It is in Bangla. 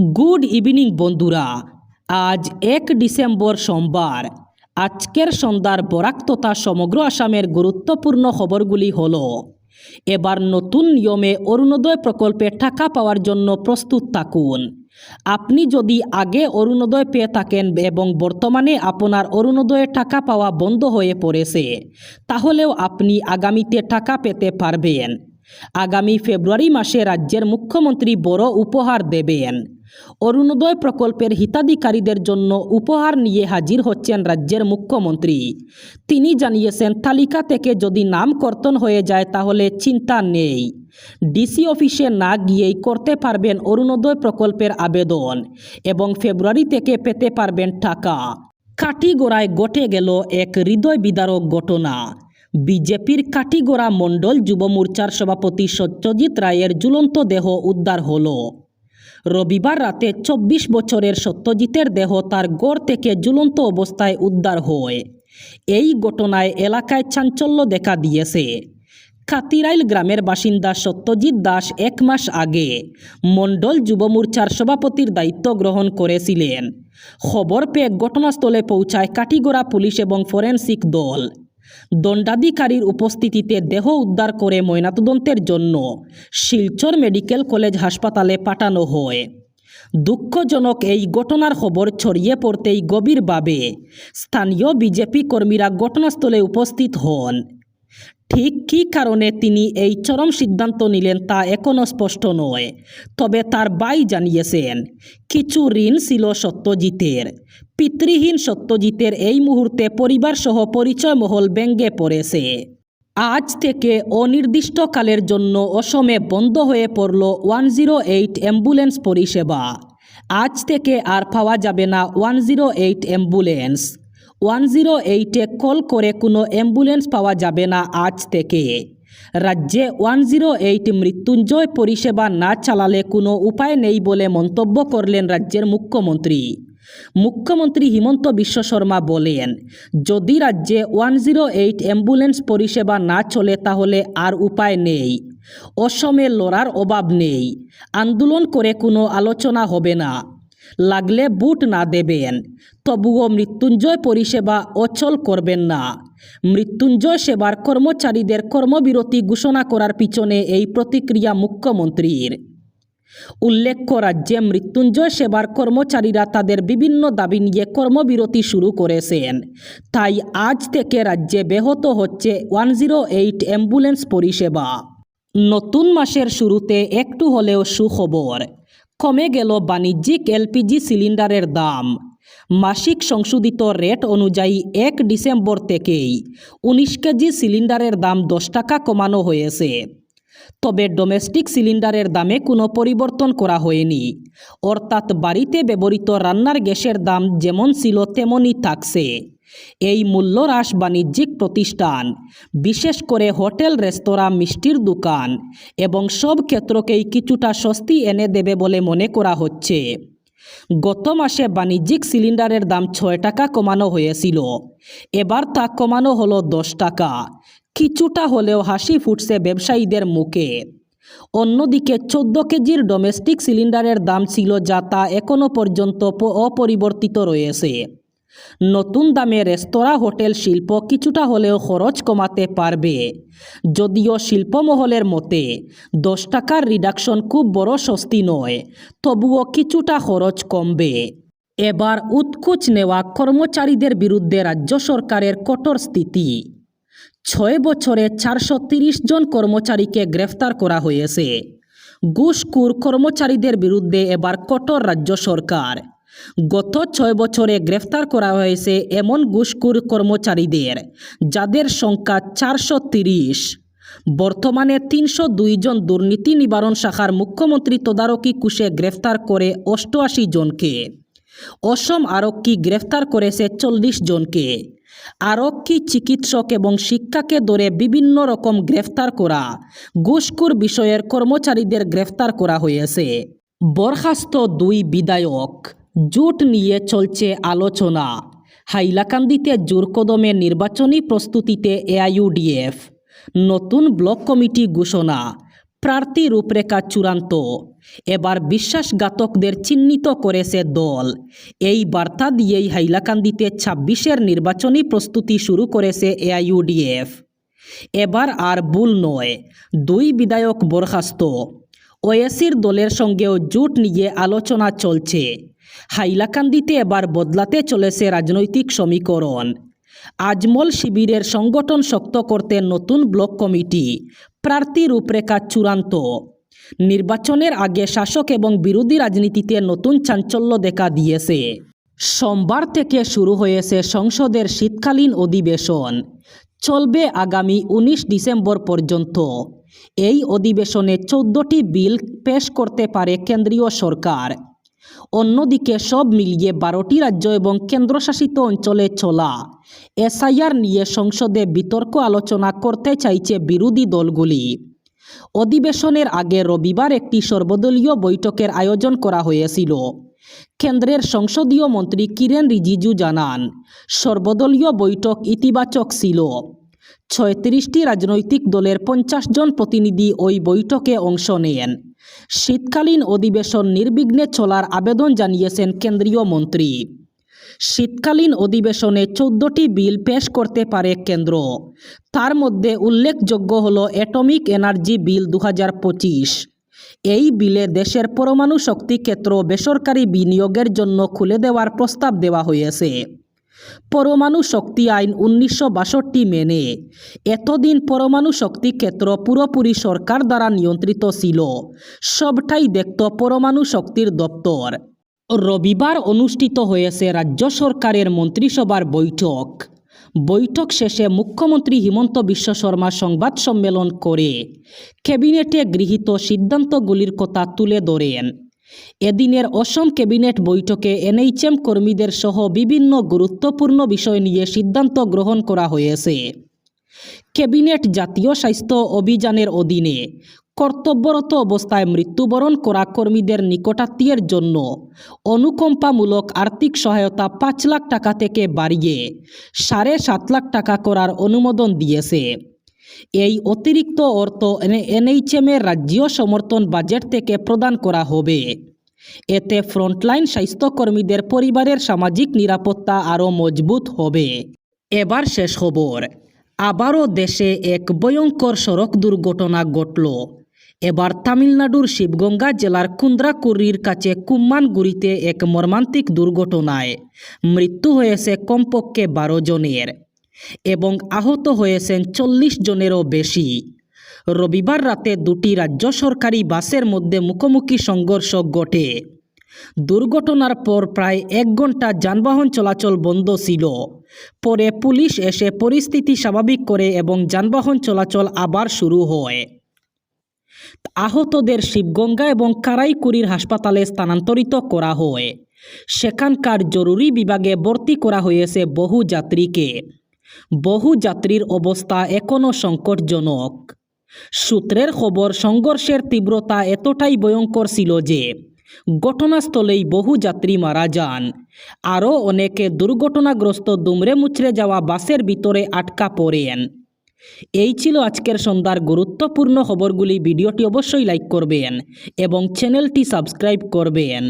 গুড ইভিনিং বন্ধুরা। আজ এক ডিসেম্বর সোমবার। আজকের সন্ধ্যার বরাক তথা সমগ্র আসামের গুরুত্বপূর্ণ খবরগুলি হল, এবার নতুন নিয়মে অরুণোদয় প্রকল্পে টাকা পাওয়ার জন্য প্রস্তুত থাকুন। আপনি যদি আগে অরুণোদয় পেয়ে থাকেন এবং বর্তমানে আপনার অরুণোদয়ে টাকা পাওয়া বন্ধ হয়ে পড়েছে, তাহলেও আপনি আগামীতে টাকা পেতে পারবেন। আগামী ফেব্রুয়ারি মাসে রাজ্যের মুখ্যমন্ত্রী বড় উপহার দেবেন। অরুণোদয় প্রকল্পের হিতাধিকারীদের জন্য উপহার নিয়ে হাজির হচ্ছেন রাজ্যের মুখ্যমন্ত্রী। তিনি জানিয়েছেন, তালিকা থেকে যদি নাম কর্তন হয়ে যায় তাহলে চিন্তা নেই। ডিসি অফিসে না গিয়েই করতে পারবেন অরুণোদয় প্রকল্পের আবেদন এবং ফেব্রুয়ারি থেকে পেতে পারবেন টাকা। কাটিগোড়ায় ঘটে গেল এক হৃদয় বিদারক ঘটনা। বিজেপির কাটিগোড়া মণ্ডল যুব মোর্চার সভাপতি সত্যজিৎ রায়ের ঝুলন্ত দেহ উদ্ধার হলো। রবিবার রাতে চব্বিশ বছরের সত্যজিতের দেহ তার গড় থেকে ঝুলন্ত অবস্থায় উদ্ধার হয়। এই ঘটনায় এলাকায় চাঞ্চল্য দেখা দিয়েছে। খাতিরাইল গ্রামের বাসিন্দা সত্যজিৎ দাস এক মাস আগে মণ্ডল যুব মোর্চার সভাপতির দায়িত্ব গ্রহণ করেছিলেন। খবর পেয়ে ঘটনাস্থলে পৌঁছায় কাটিগড়া পুলিশ এবং ফরেনসিক দল। দণ্ডাধিকারীর উপস্থিতিতে দেহ উদ্ধার করে ময়নাতদন্তের জন্য শিলচর মেডিকেল কলেজ হাসপাতালে পাঠানো হয়। দুঃখজনক এই ঘটনার খবর ছড়িয়ে পড়তেই গভীরভাবে স্থানীয় বিজেপি কর্মীরা ঘটনাস্থলে উপস্থিত হন। ঠিক কী কারণে তিনি এই চরম সিদ্ধান্ত নিলেন তা এখনও স্পষ্ট নয়। তবে তার বাই জানিয়েছেন, কিছু ঋণ ছিল সত্যজিতের। পিতৃহীন সত্যজিতের এই মুহূর্তে পরিবারসহ পরিচয় মহল ব্যঙ্গে পড়েছে। আজ থেকে অনির্দিষ্টকালের জন্য অসমে বন্ধ হয়ে পড়ল ওয়ান জিরো এইট অ্যাম্বুলেন্স পরিষেবা। আজ থেকে আর পাওয়া যাবে না one zero eight ambulance. One zero এইটে কল করে কোনো অ্যাম্বুলেন্স পাওয়া যাবে না আজ থেকে। রাজ্যে ওয়ান জিরো এইট মৃত্যুঞ্জয় পরিষেবা না চালালে কোনো উপায় নেই বলে মন্তব্য করলেন রাজ্যের মুখ্যমন্ত্রী। মুখ্যমন্ত্রী হিমন্ত বিশ্ব শর্মা বলেন, যদি রাজ্যে ওয়ান জিরো এইট অ্যাম্বুলেন্স পরিষেবা না চলে তাহলে আর উপায় নেই। অসমে লড়ার অভাব নেই। আন্দোলন করে কোনো আলোচনা হবে না। লাগলে বুট না দেবেন। তবুও মৃত্যুঞ্জয় পরিষেবা অচল করবেন না। মৃত্যুঞ্জয় সেবার কর্মচারীদের কর্মবিরতি ঘোষণা করার পিছনে এই প্রতিক্রিয়া মুখ্যমন্ত্রীর। উল্লেখ্য, রাজ্যে মৃত্যুঞ্জয় সেবার কর্মচারীরা তাদের বিভিন্ন দাবি নিয়ে কর্মবিরতি শুরু করেছেন। তাই আজ থেকে রাজ্যে ব্যাহত হচ্ছে ওয়ান জিরো এইট অ্যাম্বুলেন্স পরিষেবা। নতুন মাসের শুরুতে একটু হলেও সুখবর। কমে গেল বাণিজ্যিক এলপিজি সিলিন্ডারের দাম। মাসিক সংশোধিত রেট অনুযায়ী এক ডিসেম্বর থেকেই উনিশ কেজি সিলিন্ডারের দাম দশ টাকা কমানো হয়েছে। তবে ডোমেস্টিক সিলিন্ডারের দামে কোনো পরিবর্তন করা হয়নি। অর্থাৎ বাড়িতে ব্যবহৃত রান্নার গ্যাসের দাম যেমন ছিল তেমনই থাকছে। এই মূল্য হ্রাস বাণিজ্যিক প্রতিষ্ঠান, বিশেষ করে হোটেল, রেস্তোরাঁ, মিষ্টির দোকান এবং সব ক্ষেত্রকেই কিছুটা স্বস্তি এনে দেবে বলে মনে করা হচ্ছে। গত মাসে বাণিজ্যিক সিলিন্ডারের দাম ছয় টাকা কমানো হয়েছিল। এবার তা কমানো হলো দশ টাকা। কিছুটা হলেও হাসি ফুটছে ব্যবসায়ীদের মুখে। অন্যদিকে চোদ্দ কেজির ডোমেস্টিক সিলিন্ডারের দাম ছিল যা তা এখনও পর্যন্ত অপরিবর্তিত রয়েছে। নতুন দামে রেস্তোরাঁ হোটেল শিল্প কিছুটা হলেও খরচ কমাতে পারবে। যদিও শিল্পমহলের মতে, দশ টাকার রিডাকশন খুব বড় স্বস্তি নয়, তবুও কিছুটা খরচ কমবে। এবার উৎকুচ নেওয়া কর্মচারীদের বিরুদ্ধে রাজ্য সরকারের কঠোর স্থিতি। ছয় বছরে চারশো জন কর্মচারীকে গ্রেফতার করা হয়েছে। ঘুষখোর কর্মচারীদের বিরুদ্ধে এবার কঠোর রাজ্য সরকার। গত ছয় বছরে গ্রেফতার করা হয়েছে এমন ঘুষখোর কর্মচারীদের, যাদের সংখ্যা চারশো তিরিশ। বর্তমানে তিনশো জন দুর্নীতি নিবারণ শাখার মুখ্যমন্ত্রী তদারকি কুশে গ্রেফতার করে অষ্টআশি জনকে। অসম আরক্ষী গ্রেফতার করেছে চল্লিশ জনকে। আরক্ষী চিকিৎসক এবং শিক্ষাকে ধরে বিভিন্ন রকম গ্রেফতার করা ঘুষখোর বিষয়ের কর্মচারীদের গ্রেফতার করা হয়েছে। বরখাস্ত দুই বিধায়ক জোট নিয়ে চলছে আলোচনা। হাইলাকান্দিতে জোরকদমে নির্বাচনী প্রস্তুতিতে এআইইউডিএফ। নতুন ব্লক কমিটি ঘোষণা, প্রার্থী রূপরেখা চূড়ান্ত। এবার বিশ্বাসঘাতকদের চিহ্নিত করেছে দল। এই বার্তা দিয়েই হাইলাকান্দিতে ছাব্বিশের নির্বাচনী প্রস্তুতি শুরু করেছে এআইইউডিএফ। এবার আর ভুল নয়, দুই বিধায়ক বরখাস্ত। ওয়েসির দলের সঙ্গেও জোট নিয়ে আলোচনা চলছে। হাইলাকান্দিতে এবার বদলাতে চলেছে রাজনৈতিক সমীকরণ। আজমল শিবিরের সংগঠন শক্ত করতে নতুন ব্লক কমিটি, প্রার্থী রূপরেখা চূড়ান্ত। নির্বাচনের আগে শাসক এবং বিরোধী রাজনীতিতে নতুন চাঞ্চল্য দেখা দিয়েছে। সোমবার থেকে শুরু হয়েছে সংসদের শীতকালীন অধিবেশন। চলবে আগামী উনিশ ডিসেম্বর পর্যন্ত। এই অধিবেশনে চোদ্দটি বিল পেশ করতে পারে কেন্দ্রীয় সরকার। অন্যদিকে সব মিলিয়ে বারোটি রাজ্য এবং কেন্দ্রশাসিত অঞ্চলে চলা এসআইআর নিয়ে সংসদে বিতর্ক আলোচনা করতে চাইছে বিরোধী দলগুলি। অধিবেশনের আগে রবিবার একটি সর্বদলীয় বৈঠকের আয়োজন করা হয়েছিল। কেন্দ্রের সংসদীয় মন্ত্রী কিরেন রিজিজু জানান, সর্বদলীয় বৈঠক ইতিবাচক ছিল। ছয়ত্রিশটি রাজনৈতিক দলের পঞ্চাশ জন প্রতিনিধি ওই বৈঠকে অংশ নেন। শীতকালীন অধিবেশন নির্বিঘ্নে চলার আবেদন জানিয়েছেন কেন্দ্রীয় মন্ত্রী। শীতকালীন অধিবেশনে চোদ্দটি বিল পেশ করতে পারে কেন্দ্র। তার মধ্যে উল্লেখযোগ্য হল অ্যাটমিক এনার্জি বিল দু হাজার পঁচিশ। এই বিলে দেশের পরমাণু শক্তি ক্ষেত্র বেসরকারি বিনিয়োগের জন্য খুলে দেওয়ার প্রস্তাব দেওয়া হয়েছে। পরমাণু শক্তি আইন উনিশশো বাষট্টি মেনে। এতদিন পরমাণু শক্তি ক্ষেত্র পুরোপুরি সরকার দ্বারা নিয়ন্ত্রিত ছিল। সবটাই দেখত পরমাণু শক্তির দপ্তর। রবিবার অনুষ্ঠিত হয়েছে রাজ্য সরকারের মন্ত্রিসভার বৈঠক। বৈঠক শেষে মুখ্যমন্ত্রী হিমন্ত বিশ্ব শর্মা সংবাদ সম্মেলন করে ক্যাবিনেটে গৃহীত সিদ্ধান্তগুলির কথা তুলে ধরেন। এদিনের অসম ক্যাবিনেট বৈঠকে এনএইচএম কর্মীদের সহ বিভিন্ন গুরুত্বপূর্ণ বিষয় নিয়ে সিদ্ধান্ত গ্রহণ করা হয়েছে। ক্যাবিনেট জাতীয় স্বাস্থ্য অভিযানের অধীনে কর্তব্যরত অবস্থায় মৃত্যুবরণ করা কর্মীদের নিকটাত্মীয়ের জন্য অনুকম্পামূলক আর্থিক সহায়তা পাঁচ লাখ টাকা থেকে বাড়িয়ে সাড়ে সাত লাখ টাকা করার অনুমোদন দিয়েছে। এই অতিরিক্ত অর্থ এনএইচএমের রাজ্য সমর্থন বাজেট থেকে প্রদান করা হবে। এতে ফ্রন্টলাইন স্বাস্থ্যকর্মীদের পরিবারের সামাজিক নিরাপত্তা আরও মজবুত হবে। এবার শেষ খবর। আবারও দেশে এক ভয়ঙ্কর সড়ক দুর্ঘটনা ঘটল। এবার তামিলনাড়ুর শিবগঙ্গা জেলার কুন্দ্রাকুড়ির কাছে কুম্মানগুড়িতে এক মর্মান্তিক দুর্ঘটনায় মৃত্যু হয়েছে কমপক্ষে বারো জনের। এবং আহত হয়েছেন চল্লিশ জনেরও বেশি। রবিবার রাতে দুটি রাজ্য সরকারি বাসের মধ্যে মুখোমুখি সংঘর্ষ ঘটে। দুর্ঘটনার পর প্রায় এক ঘণ্টা যানবাহন চলাচল বন্ধ ছিল। পরে পুলিশ এসে পরিস্থিতি স্বাভাবিক করে এবং যানবাহন চলাচল আবার শুরু হয়। আহতদের শিবগঙ্গা এবং কারাইকুড়ির হাসপাতালে স্থানান্তরিত করা হয়। সেখানকার জরুরি বিভাগে ভর্তি করা হয়েছে বহু যাত্রীকে। বহু যাত্রীর অবস্থা এখনও সংকটজনক। সূত্রের খবর সংঘর্ষের তীব্রতা এতটাই ভয়ঙ্কর ছিল যে, ঘটনাস্থলেই বহু যাত্রী মারা যান। আরও অনেকে দুর্ঘটনাগ্রস্ত দুমড়ে মুচড়ে যাওয়া বাসের ভিতরে আটকা পড়েন। এই ছিল আজকের সন্ধ্যার গুরুত্বপূর্ণ খবরগুলি। ভিডিওটি অবশ্যই লাইক করবেন এবং চ্যানেলটি সাবস্ক্রাইব করবেন।